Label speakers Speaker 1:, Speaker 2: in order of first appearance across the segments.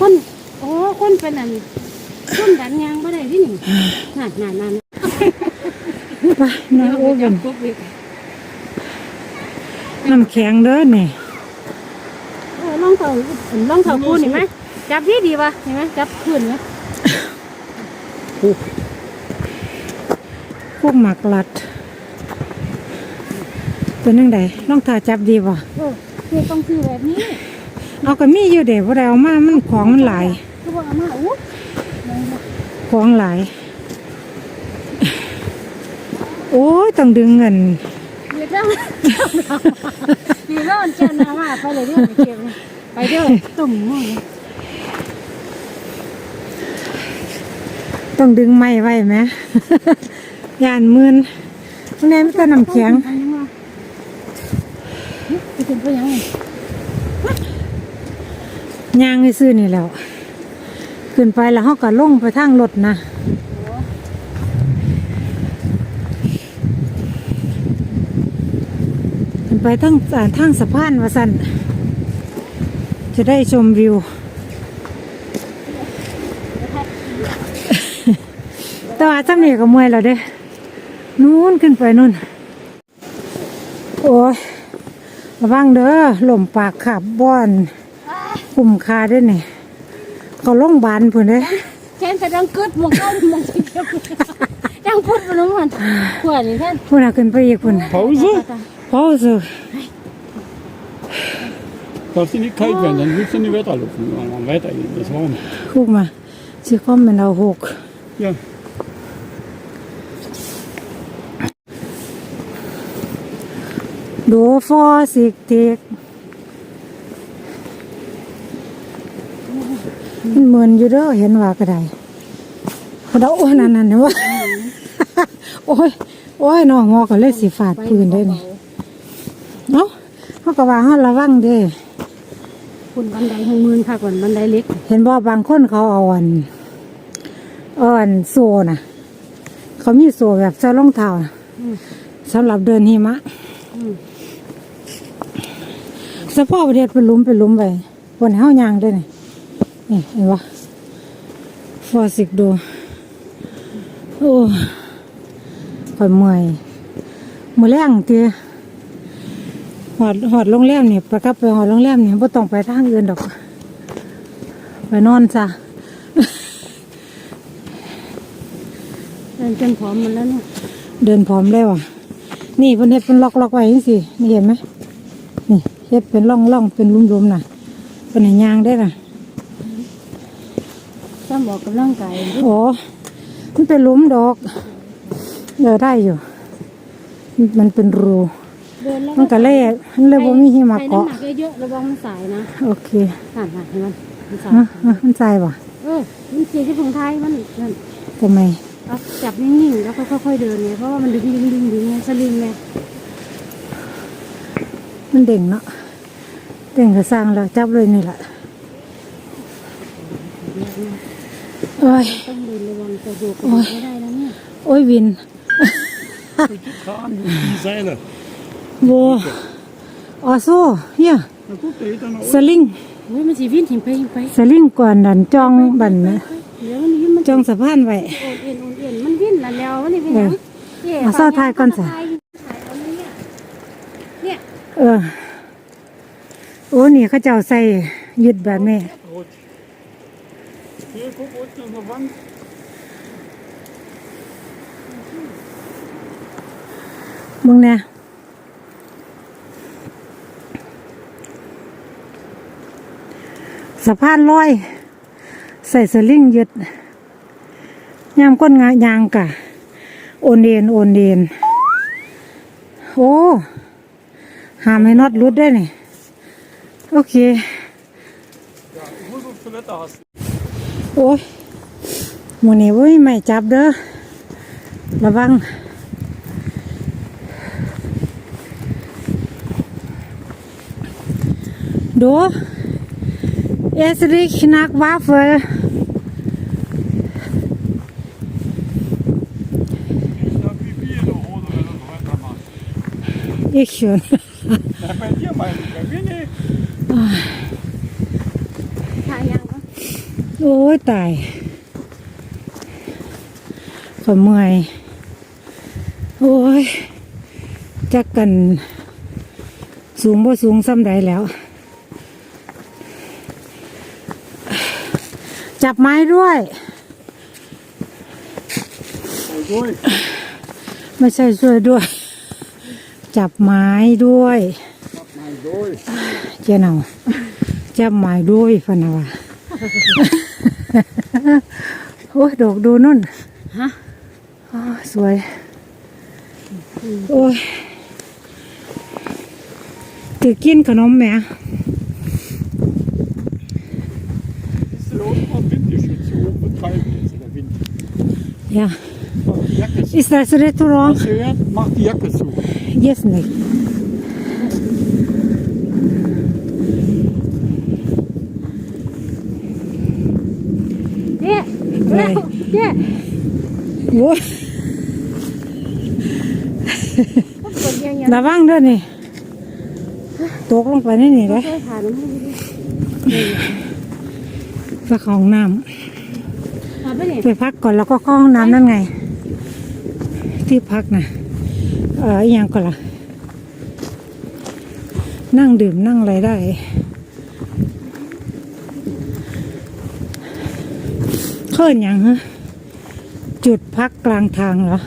Speaker 1: คนโอ้คนเป็นอันคนดันยางบ่ได้ที่นี่นั่นนั่นนั่น
Speaker 2: ไปน้ำโอ้ย
Speaker 1: จับกบอีก
Speaker 2: น้ำแข็งเด้อนี่
Speaker 1: เออลองเถาลองเถาปูนเห็นไหมจับที่ดีป่ะเห็นไหมจับพื้นไหม
Speaker 2: พวกหมักลัดเป็นยังไงน้องตาจับดีบ่
Speaker 1: เออเนี่ยต้องซื้อแบบนี้
Speaker 2: เอาก็มีอยู่เดี๋ยวเราเอามามันของมันหลาย
Speaker 1: คือว่าเอามาอู้
Speaker 2: ของหลาย โอ้ยต้องดึงเงิน
Speaker 1: เดี๋ยวจะดีแล้วมันเจ้าน้ำมาไปเลยเด้อไปเก็บเลยไปเด้อตุ่มมั่ง
Speaker 2: ต้องดึงไม้ไว้ไหมยานมืนข้างในมันก็น้ำแข็ง
Speaker 1: อันนี้ว่าไปถึงไปยังไง
Speaker 2: ยางให้ซื้อนี่แล้ว ขึ้นไปแล้วเขาก็ลงไปทางรถนะขึ้นไปทั้งทางสะพานว่าสันจะได้ชมวิวแต่ว่าจำเนี่ยก็เมื่อยแล้วเด้นู้นขึ้นไปนู่น โอ้ยระวังเด้อหล่มปากขับบ้อน คุ้มค่าด้วยนี่เขาลงพยาบาลพุ่นเด้
Speaker 1: แค่จะดังกึดมองเข้ามองที่เก็บดังพูดไปรู้มันขวดนี่ท่าน
Speaker 2: พุ่นน่ะขึ้นไปอีกพุ่น
Speaker 3: Pause?
Speaker 2: พอสิ
Speaker 3: Falls die nicht kalt werden, dann willst du in die Wetterluft und dann weitergehen. Das ist warm.
Speaker 2: คุกมาสิคอมมันเอาหก
Speaker 3: Ja.
Speaker 2: ดูฟอสิกเทก มันเหมือนอยู่เด้อเห็นว่าก็ได้พอดาโอ้ยนั่นนั่นเห็นว่าโอ้ยโอ้ยน้องงอก็เลยสิฟาดปืนได้นี่เนาะเขาก็ว่าเขาระวังเด้
Speaker 1: คุณบันไดหงมืนค่ะก่อนบันไดเล็ก
Speaker 2: เห็นบ่บางคนเขาเอาอันเอาอันโซ่น่ะ เขามีโซ่แบบใส่รองเท้าน่ะ
Speaker 1: อืม
Speaker 2: สำหรับเดินหิมะ
Speaker 1: อืม
Speaker 2: เฉพาะประเทศเป็นหลุมเป็นหลุมไปบนเฮายางด้วยนี่ นี่เห็นปะฟอสิกดู โอ้ข่อยเมื่อยมือแรงเตียหอดหอดโรงแรมเนี่ยไปกลับไปหอดโรงแรมเนี่ยไ่ต้องไปทางอื่นดอก ไปนอนจ้ะ
Speaker 1: เดินจนผอมมันแล้วเนี่ย
Speaker 2: เดินพร้อมแล้วอะ นี่เป็นเฮ็ดเป็นล็อกล็อกๆไว้นี่สินี่เห็นไหมนี่เฮ็ดเป็นร่องร่องๆเป็นหลุมๆน่ะเป็นให้ยางได้น่ะ
Speaker 1: ถ้าบอกกับร่างกาย
Speaker 2: โอ้มันเป็นหลุมดอกเออได้อยู่ มันเป็นรู
Speaker 1: เดินแล้ว
Speaker 2: มันก็เล่มันเลยบ่มีหิมะ
Speaker 1: ใครน้ำ
Speaker 2: เกาะ
Speaker 1: หนักเยอะๆระวังมันสายนะ
Speaker 2: โอเค
Speaker 1: สั่นหักมันมันสาย
Speaker 2: ฮะฮะมันใจป่ะ
Speaker 1: เออมันเสียที่ของไทยมันนั่น
Speaker 2: ทำไม
Speaker 1: เอาจับนิ่งๆแล้วค่อยๆเดินไงเพราะว่ามันดึงดึงดึงดึงไงสลิงไง
Speaker 2: มันเด่งเนาะเด่งก็สร้างแล้วจับเลยนี่แหละ โอ้ย
Speaker 1: ต้องเดินระวังจะโยกกระโดดไม่ได้นะเนี่ย
Speaker 2: โอ้ยวิน
Speaker 3: Kran, die Seile.
Speaker 2: โบออโซ่เฮีย
Speaker 3: Na guck, da geht er noch
Speaker 2: สลิง
Speaker 1: เฮ้ยมันสีวิ่งถิ่มไปถิ่มไป
Speaker 2: สลิงก่อนดันจองบันนะ
Speaker 1: เดี๋ยวมันวิ่งมัน
Speaker 2: จองสะพานไว้
Speaker 1: โอนเอ็นโอนเอ็นมันวิ่งล้วแล้วมันนี่เป็นหยัง
Speaker 2: เออเอาเสื้อทายก่อนสิ
Speaker 1: ถ่ายเอาเนี่ยเนี่ย
Speaker 2: เออ โอ้นี่เขาเจ้าใส่ยึดแบบนี้
Speaker 3: Rot. Ee, guck unten an der Wand.
Speaker 2: มึงเนี่ยสะพานลอยใส่สลิงยึดยามก้นงายางกะโอนเอ็นโอนเอ็นโอ้หามให้น็อตรุดได้นี่โอเค
Speaker 3: Ja, ich muss auf Toilette hast.
Speaker 2: โอ้ยหมูนี่เว้ยไม่จับเด้อระวังดูเอสริกนักวาเฟล
Speaker 3: Ich sag, wie viel in der Hose, wenn du weitermachst.
Speaker 2: อีกชวน
Speaker 3: Ja, bei dir meine ich, bei mir nicht.
Speaker 1: ถ่ายยังวะ
Speaker 2: โอ้ยตายขอเมื่อยโอ้ยจักกัน สูงบ่สูงซ้ำใดแล้ว จับไม้ด้วย
Speaker 3: Oi,
Speaker 2: ไม่ใช่ช่วยด้วย จับไม้ด้วย
Speaker 3: mein Doi.
Speaker 2: เจ้าหนาจับไม้ด้วยพะนาวะ โอ้ยดอกดูนุ่น
Speaker 1: ฮะ
Speaker 2: อ้าวสวย โอ้ยถือกินขนมแหม่
Speaker 3: Ist der unten am Winterschutz so hoch betreiben jetzt in der Winter?
Speaker 2: ยา
Speaker 3: Mach die Jacke zu.
Speaker 2: Is that a restaurant?
Speaker 3: Hast du gehört? Mach die Jacke zu.
Speaker 2: Yes, Nick.
Speaker 1: Yeah.
Speaker 2: Right.
Speaker 1: Yeah.
Speaker 2: โอ้ย
Speaker 1: กดยังยัง
Speaker 2: ระวังด้วยนี่ตกลงไปนี่นี่เลย
Speaker 1: เคยผ่านมันไม่ได้
Speaker 2: ไปเข้าห้องน้
Speaker 1: ผ่านไปเนี่ยำ
Speaker 2: ไปพักก่อนแล้วก็เข้าห้องน้ำนั่นไง ที่พักนะเอออหยังก่อนล่ะนั่งดื่มนั่งอะไรได้ เขินอหย่างฮะจุดพักกลางทางเหรอ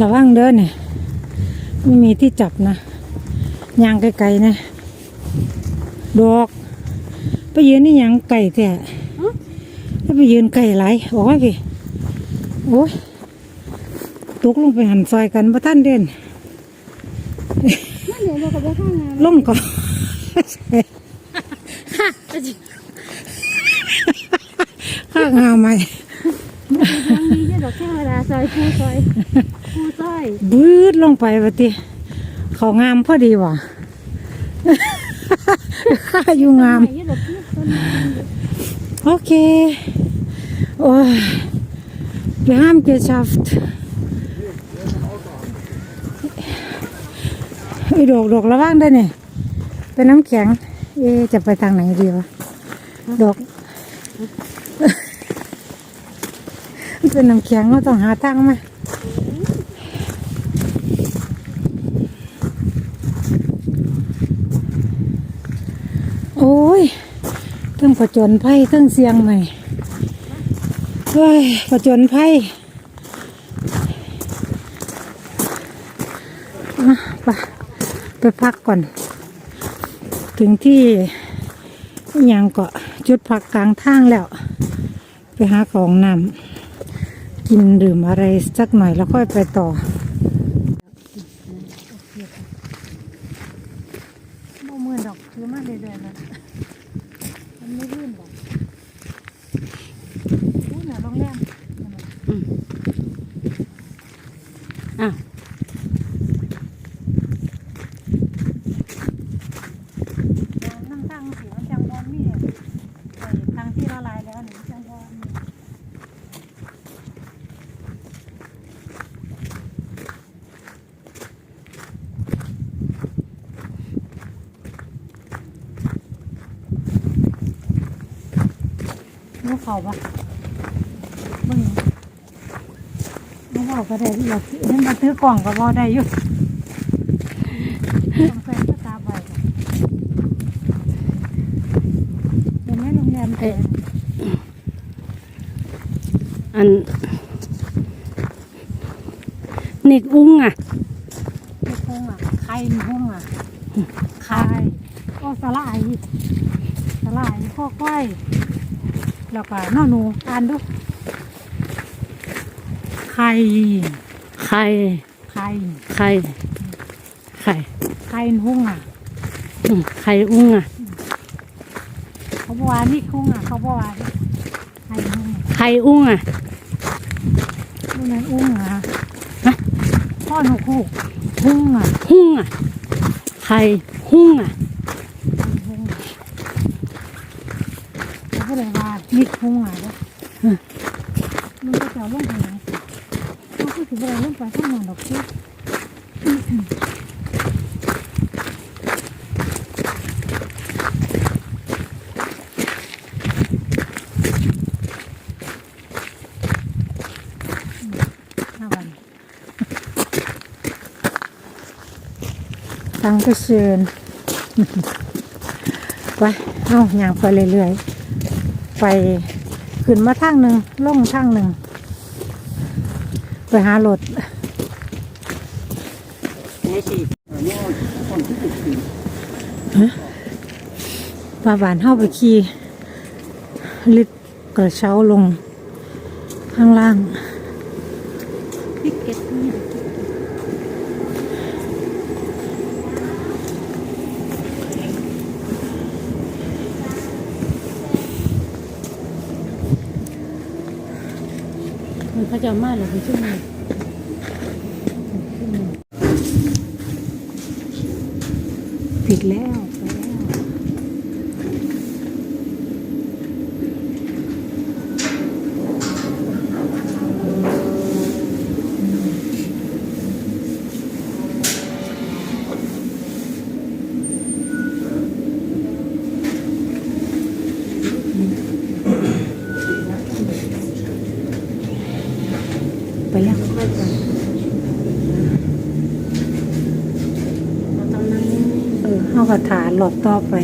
Speaker 2: ระวังเด้อเนี่ยไม่มีที่จับนะยางไกลๆนะดอก ไปยืนนี่ยังไก่แท้แล้วไปยืนไก่ไหลออกมาพี่โอ้ยตกลงไปหันซอยกันพระท่านเด่น
Speaker 1: นั่นเดี๋ยวเราก็ไป ข้างงา
Speaker 2: มก่อนข้างาไหม
Speaker 1: ทางนี้จะดอกแค่เวลาซอยผู้ซอยผู้ซอย
Speaker 2: บืดลงไปปฏิเขางามพอดีว่ะข้าอยู่งาม โอเค โอ้ย wir haben geschafft ไอ้ดอกดอกระว่างได้เนี่ยเป็นน้ำแข็ง เอจะไปทางไหนดีวะ ดอกมันเป็นน้ำแข็งเราต้องหาทางมาโอ้ยเทั้งผจญภัยเทั้งเสียงใหม่เฮ้ยผจญภัยอะไปไปพักก่อน ถึงที่ยังเกาะจุดพักกลางทางแล้ว ไปหาของนำกินดื่มอะไรสักหน่อยแล้วค่อยไปต่อโมมือดอกคือมากเลยเลยนะ มันไม่ลื่นหรอกอู้หน่ะโรงแรม
Speaker 1: อะ
Speaker 2: นั่งตั้งสิมันจังบอลมีไอ้ทางที่ละลายแล้วนี่จังบอลมี ลูกเขาปะมึงลูกเขาก็ได้ที่อยากเห็นมาซื้อกล่องก็บอได้อยู่ต้องใส่ก็ตาใบอนเห็นไหมโรงแรมเต็ม
Speaker 1: อันนิกอุ้งอะ
Speaker 2: ที่พุงอะไข่มีพุงอะไข่ก็สลายสลายข้อก้อย แล้วก็น้อหนูอ่านดูไข่
Speaker 1: ไข่
Speaker 2: ไข่
Speaker 1: ไข่ไข่
Speaker 2: ไข่พุงอะ
Speaker 1: อืมไข่อุ้งอะ
Speaker 2: เขาบอกว่านี่พุงอะเขาบอกว่าไข่พุงอะ
Speaker 1: ไข่อุ้งอะ
Speaker 2: ดูนั้นอุ้งอะ
Speaker 1: ฮะ
Speaker 2: พ่อหนูคู่พุงอะ
Speaker 1: หุ้งอะไข่หุ้งอะ
Speaker 2: เลยว่ามีคุ้งหลายแล้มันก็จะล่องไปไหนมันก็ถือว่าล่องไปข้างหลังดอกที่ตังก็เชิญไป เอาอย่างไปเรื่อยๆ ไปขึ้นมาทางหนึ่งลงทางหนึ่ง ไปหารถ
Speaker 3: Weißt du, ja, von Kuckuckskin.
Speaker 2: ปานเข้าไปขี่ลิฟกระเช้าลงข้างล่าง
Speaker 1: พิกเก็ตนี่มันเขา จะมาหรือไม่ช่วโมง
Speaker 2: ปิดแล้ว ไปแล้วไปแล้วเออเข้ากระถาหลอดต่อไป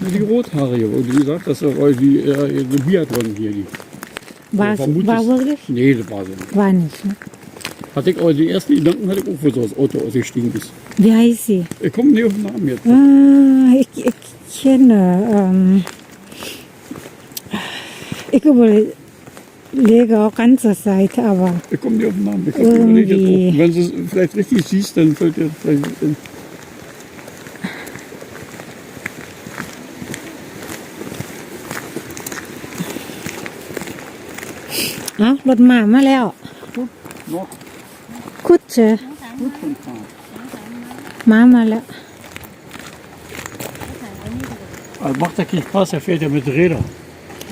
Speaker 3: Die Rothaarige, und wie gesagt, das war die, äh, die Biathlon hier. Die.
Speaker 2: วา
Speaker 3: Vermutlich-
Speaker 2: วาเวิร์กดิ
Speaker 3: Nee, das war sie nicht.
Speaker 2: วานิชนะ
Speaker 3: Hatte ich, aber die ersten Gedanken hatte ich auch, wo so das Auto ausgestiegen ist.
Speaker 2: Wie heißt sie?
Speaker 3: Ich komme nicht auf den Namen jetzt.
Speaker 2: Ah, ich, ich kenne. Ähm, ich überlege auch ganze Seite, aber
Speaker 3: Ich komme nicht auf den Namen. Ich hab
Speaker 2: Irgendwie.
Speaker 3: überlegt, jetzt auch. Wenn du es vielleicht richtig siehst, dann fällt dir vielleicht in.
Speaker 2: เอ้ารถมามาแล้ว
Speaker 3: Noch
Speaker 2: คุด เจอ
Speaker 3: gut von fahren.
Speaker 2: มามาแล้ว
Speaker 3: Also macht ja keinen Spaß, er fährt ja mit Rädern.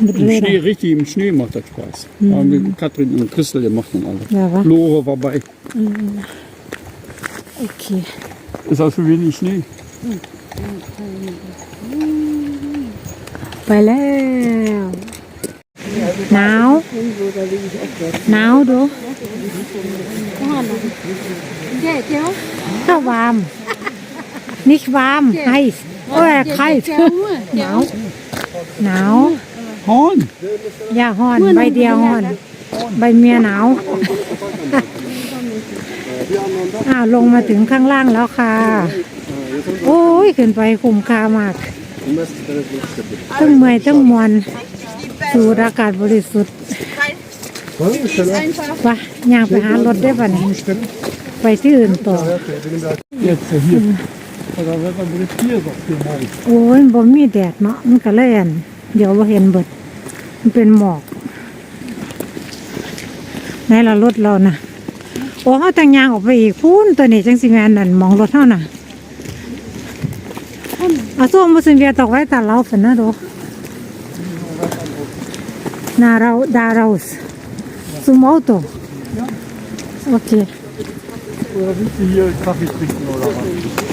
Speaker 2: บุด
Speaker 3: Im
Speaker 2: เลย
Speaker 3: Schnee, richtig im Schnee macht das Spaß. Haben wir mit Katrin und Christel gemacht und alle.
Speaker 2: Ja, wa?
Speaker 3: Lore war bei.
Speaker 2: โอเค
Speaker 3: Ist auch für wenig Schnee.
Speaker 2: ไปแล้ วหนาว หนาวดู
Speaker 1: เจ้า
Speaker 2: ถ้าวาม nicht warm heiß โอ้ย kalt
Speaker 1: เจ้าเห
Speaker 2: นาว
Speaker 3: Horn!
Speaker 2: อย่าห่อน ใบเดียวห่อน ใบเมียหนาว อ้าวลงมาถึงข้างล่างแล้วค่ะ โอ้ยขึ้นไปคุ้มค่ามากทั้งเมื่อยทั้งมวนสูดอากาศบริสุทธิ์ ไปย่างไปหารถได้ป่ะเนี่ยไปที่อื่นต่อ
Speaker 3: Jetzt äh, hier. Also wenn man mit hier so viel mal.
Speaker 2: โอ้ยบ่มีแดดเนาะมันก็เลยอันเดี๋ยวบ่เห็นเบิด มันเป็นหมอกไหนล่ะรถเรานะโอ้เขาแต่งยางออกไปอีกพูนตัวนี้จังสิแม่นนั่นมองรถเท่าน่ะเอาส่วงมาสิเวียตอกไว้ตาเราฝันนะดูนาเราดาเราส ซุมออโตโอเค
Speaker 3: Oder willst du hier Kaffee trinken oder was?